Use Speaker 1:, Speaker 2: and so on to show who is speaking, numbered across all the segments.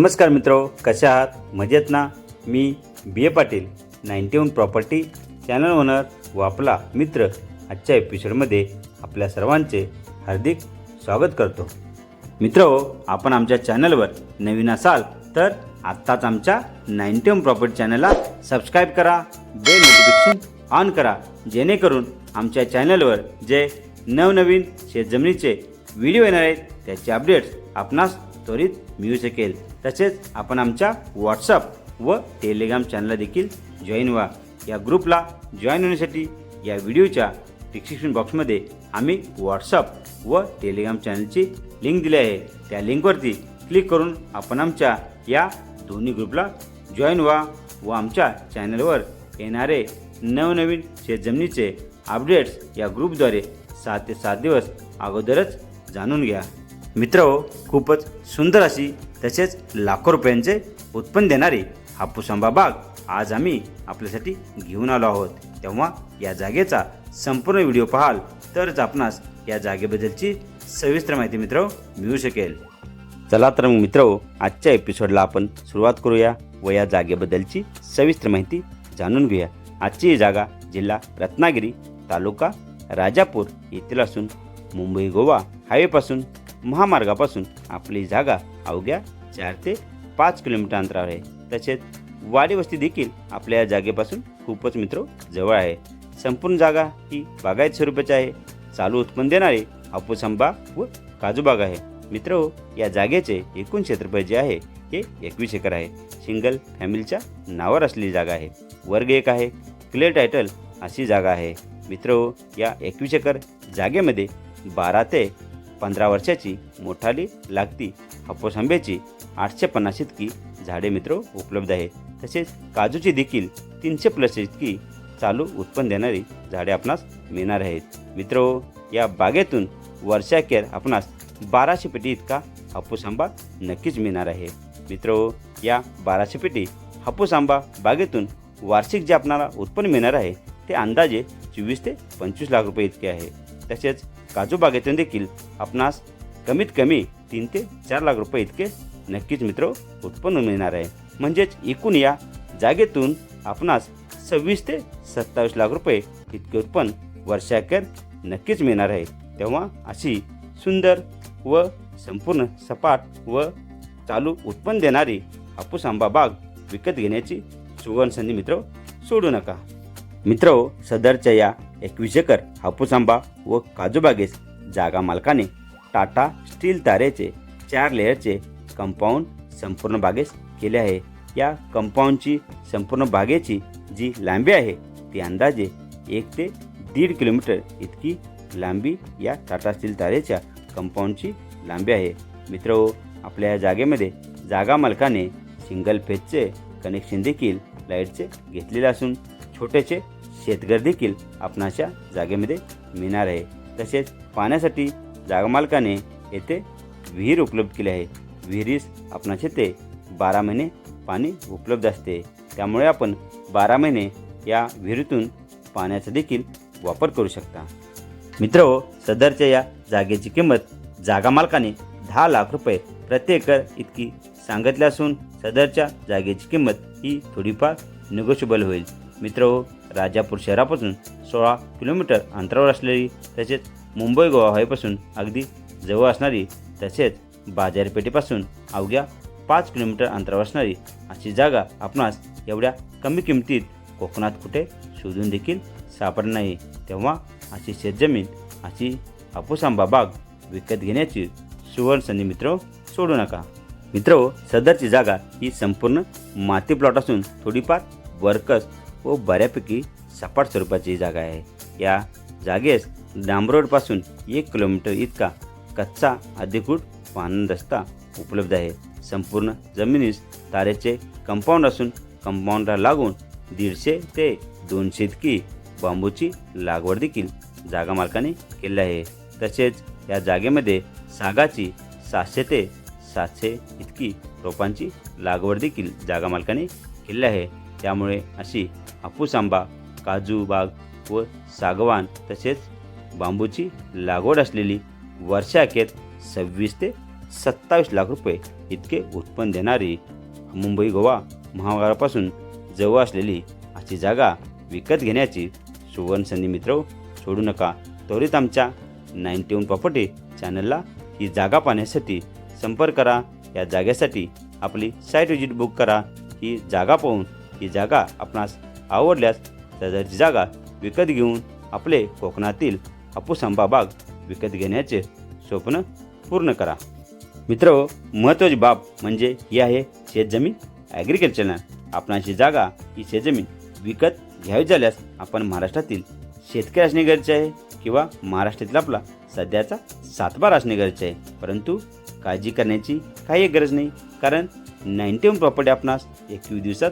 Speaker 1: नमस्कार मित्रो कशा आहात? मजेत ना? मी B A Patil ninety one property channel owner व आपला मित्र आजच्या एपिसोडमध्ये आपल्या सर्वांचे हार्दिक स्वागत करतो. मित्र आपण आमच्या चॅनलवर नवीन असाल तर आत्ताच आमच्या नाईन्टी वन प्रॉपर्टी चॅनलला सबस्क्राईब करा बेल नोटिफिकेशन ऑन करा जेणेकरून आमच्या चॅनलवर जे नवनवीन शेतजमिनीचे व्हिडिओ येणार आहेत त्याचे अपडेट्स आपणास त्वरित मिळू शकेल. तसेच आपण आमच्या व्हॉट्सअप व टेलिग्राम चॅनलला देखील जॉईन व्हा. या ग्रुपला जॉईन होण्यासाठी या व्हिडिओच्या डिस्क्रिप्शन बॉक्समध्ये आम्ही व्हॉट्सअप व टेलिग्राम चॅनलची लिंक दिली आहे. त्या लिंकवरती क्लिक करून आपण आमच्या या दोन्ही ग्रुपला जॉईन व्हा व आमच्या चॅनलवर येणारे नवनवीन शेतजमिनीचे अपडेट्स या ग्रुपद्वारे सात ते सात दिवस अगोदरच जाणून घ्या. मित्र हो, खूपच सुंदर अशी तसेच लाखो रुपयांचे उत्पन्न देणारी हापूस आंबा बाग आज आम्ही आपल्यासाठी घेऊन आलो आहोत. तेव्हा या जागेचा संपूर्ण व्हिडिओ पाहाल तरच आपणास या जागेबद्दलची सविस्तर माहिती मित्र हो, मिळू शकेल. चला तर मग मित्र हो, आजच्या एपिसोडला आपण सुरुवात करूया व या जागेबद्दलची सविस्तर माहिती जाणून घेऊया. आजची ही जागा जिल्हा रत्नागिरी तालुका राजापूर येथील असून मुंबई गोवा हायवेपासून महामार्गापासून आपली जागा अवघ्या चार ते पाच किलोमीटर अंतरावर आहे. तसेच वाडी वस्ती देखील आपल्या या जागेपासून खूपच मित्र जवळ आहे. संपूर्ण जागा ही बागायत स्वरूपाची आहे. चालू उत्पन्न देणारे हापूस आंबा व काजूबाग आहे. मित्र हो, या जागेचे एकूण क्षेत्रफळ जे आहे हे एकवीस एकर आहे. सिंगल फॅमिलीच्या नावावर असलेली जागा आहे. वर्ग एक आहे. क्लिअर टायटल अशी जागा आहे. मित्र हो, या एकवीस एकर जागेमध्ये बारा ते पंधरा वर्षाची मोठाली लागती. हापूस आंब्याची आठशे पन्नास इतकी झाडे मित्र उपलब्ध आहे तसेच काजूची देखील तीनशे प्लस इतकी चालू उत्पन्न देणारी झाडे आपणास मिळणार आहेत. मित्र या बागेतून वर्षाखेर आपणास बाराशे पेटी इतका हापूस आंबा नक्कीच मिळणार आहे. मित्र या बाराशे पेटी हापूस आंबा बागेतून वार्षिक जे आपणाला उत्पन्न मिळणार आहे ते अंदाजे चोवीस ते पंचवीस लाख रुपये इतके आहे. तसेच काजू बागेतून देखील आपणास कमीत कमी तीन ते चार लाख रुपये इतके नक्कीच मित्र उत्पन्न मिळणार आहे. म्हणजेच एकूण या जागेतून आपणास सव्वीस ते सत्तावीस लाख रुपये इतके उत्पन्न वर्षाखेर नक्कीच मिळणार आहे. तेव्हा अशी सुंदर व संपूर्ण सपाट व चालू उत्पन्न देणारी हापूस आंबा बाग विकत घेण्याची सुवर्ण संधी मित्र सोडू नका. मित्र सदरच्या या एकवीस एकर हापूस आंबा व काजूबागेस जागा मालकाने टाटा स्टील तारेचे चार लेअरचे कंपाऊंड संपूर्ण बागेस केले आहे. या कंपाऊंडची संपूर्ण बागेची जी लांबी आहे ती अंदाजे एक ते दीड किलोमीटर इतकी लांबी या टाटा स्टील तारेच्या कंपाऊंडची लांबी आहे. मित्र हो, आपल्या या जागेमध्ये जागा मालकाने सिंगल फेजचे कनेक्शन देखील लाईटचे घेतलेले असून छोटेसे शेतघर देखील आपणाच्या जागेमध्ये मिळणार आहे. तसेच पाण्यासाठी जागा मालकाने येथे विहीर उपलब्ध केली आहे. विहिरीस आपणास येथे बारा महिने पाणी उपलब्ध असते. त्यामुळे आपण बारा महिने या विहिरीतून पाण्याचा देखील वापर करू शकता. मित्र हो, सदरच्या या जागेची किंमत जागा मालकाने दहा लाख रुपये प्रति एकर इतकी सांगितली असून सदरच्या जागेची किंमत ही थोडीफार निगोशिबल होईल. मित्र हो, राजापूर शहरापासून सोळा किलोमीटर अंतरावर असलेली तसेच मुंबई गोवा हायपासून अगदी जवळ असणारी तसेच बाजारपेठेपासून अवघ्या पाच किलोमीटर अंतरावर असणारी अशी जागा आपणास एवढ्या कमी किमतीत कोकणात कुठे शोधून देखील सापडणार नाही. तेव्हा अशी शेतजमीन अशी हापूस आंबा बाग विकत घेण्याची सुवर्ण संधी मित्र हो, सोडू नका. मित्र हो, सदरची जागा ही संपूर्ण माती प्लॉट असून थोडीफार वर्कस व बऱ्यापैकी सपाट स्वरूपाची जागा आहे. या जागेस डांबरोडपासून एक किलोमीटर इतका कच्चा अधिकृत वाहन रस्ता उपलब्ध आहे. संपूर्ण जमिनीस तारेचे कंपाऊंड असून कंपाऊंडला लागून दीडशे ते दोनशे इतकी बांबूची लागवड देखील जागा मालकाने केली आहे. तसेच या जागेमध्ये सागाची सातशे ते सातशे इतकी रोपांची लागवड देखील जागा मालकाने केली आहे. त्यामुळे अशी हापूस आंबा काजू बाग व सागवान तसेच बांबूची लागवड असलेली वर्षाखेत सव्वीस ते सत्तावीस लाख रुपये इतके उत्पन्न देणारी मुंबई गोवा महामार्गापासून जवळ असलेली अशी जागा विकत घेण्याची सुवर्णसंधी मित्र सोडू नका. त्वरित आमच्या नाईन्टी वन प्रॉपर्टी चॅनलला ही जागा पाहण्यासाठी संपर्क करा. या जागेसाठी आपली साईट विजिट बुक करा. ही जागा पाहून ही जागा आपणास आवडल्यास सदरची जागा विकत घेऊन आपले कोकणातील हापूस आंबा बाग विकत घेण्याचे स्वप्न पूर्ण करा. मित्र महत्त्वाची बाब म्हणजे ही आहे शेतजमीन. ॲग्रिकल्चरला आपणाची जागा ही शेतजमीन विकत घ्यावी झाल्यास आपण महाराष्ट्रातील शेतकरी असणे गरजेचे आहे किंवा महाराष्ट्रातील आपला सध्याचा सातबार असणे गरजेचे आहे. परंतु काळजी करण्याची काही गरज नाही. कारण नाईन्टी वन प्रॉपर्टी आपणास एकवीस दिवसात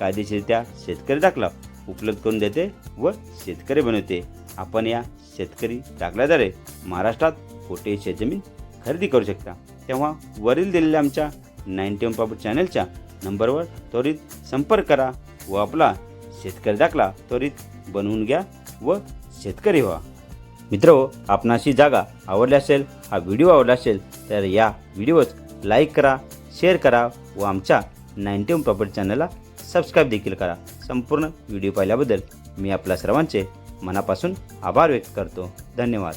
Speaker 1: कायदेशीरित्या शेतकरी दाखला उपलब्ध करून देते व शेतकरी बनवते. आपण या शेतकरी दाखल्याद्वारे महाराष्ट्रात कोठे शेतजमीन खरेदी करू शकता. तेव्हा वरील दिलेल्या आमच्या नाईन्टी वन प्रॉपर्टी चॅनलच्या नंबरवर त्वरित संपर्क करा व आपला शेतकरी दाखला त्वरित बनवून घ्या व शेतकरी व्हा. मित्र हो, आपणाशी जागा आवडली असेल हा व्हिडिओ आवडला असेल तर या व्हिडिओच लाईक करा शेअर करा व आमच्या नाईन्टी वन प्रॉपर्टी चॅनलला सबस्क्राईब देखील करा. संपूर्ण व्हिडिओ पाहिल्याबद्दल मी आपल्या सर्वांचे मनापासून आभार व्यक्त करतो. धन्यवाद.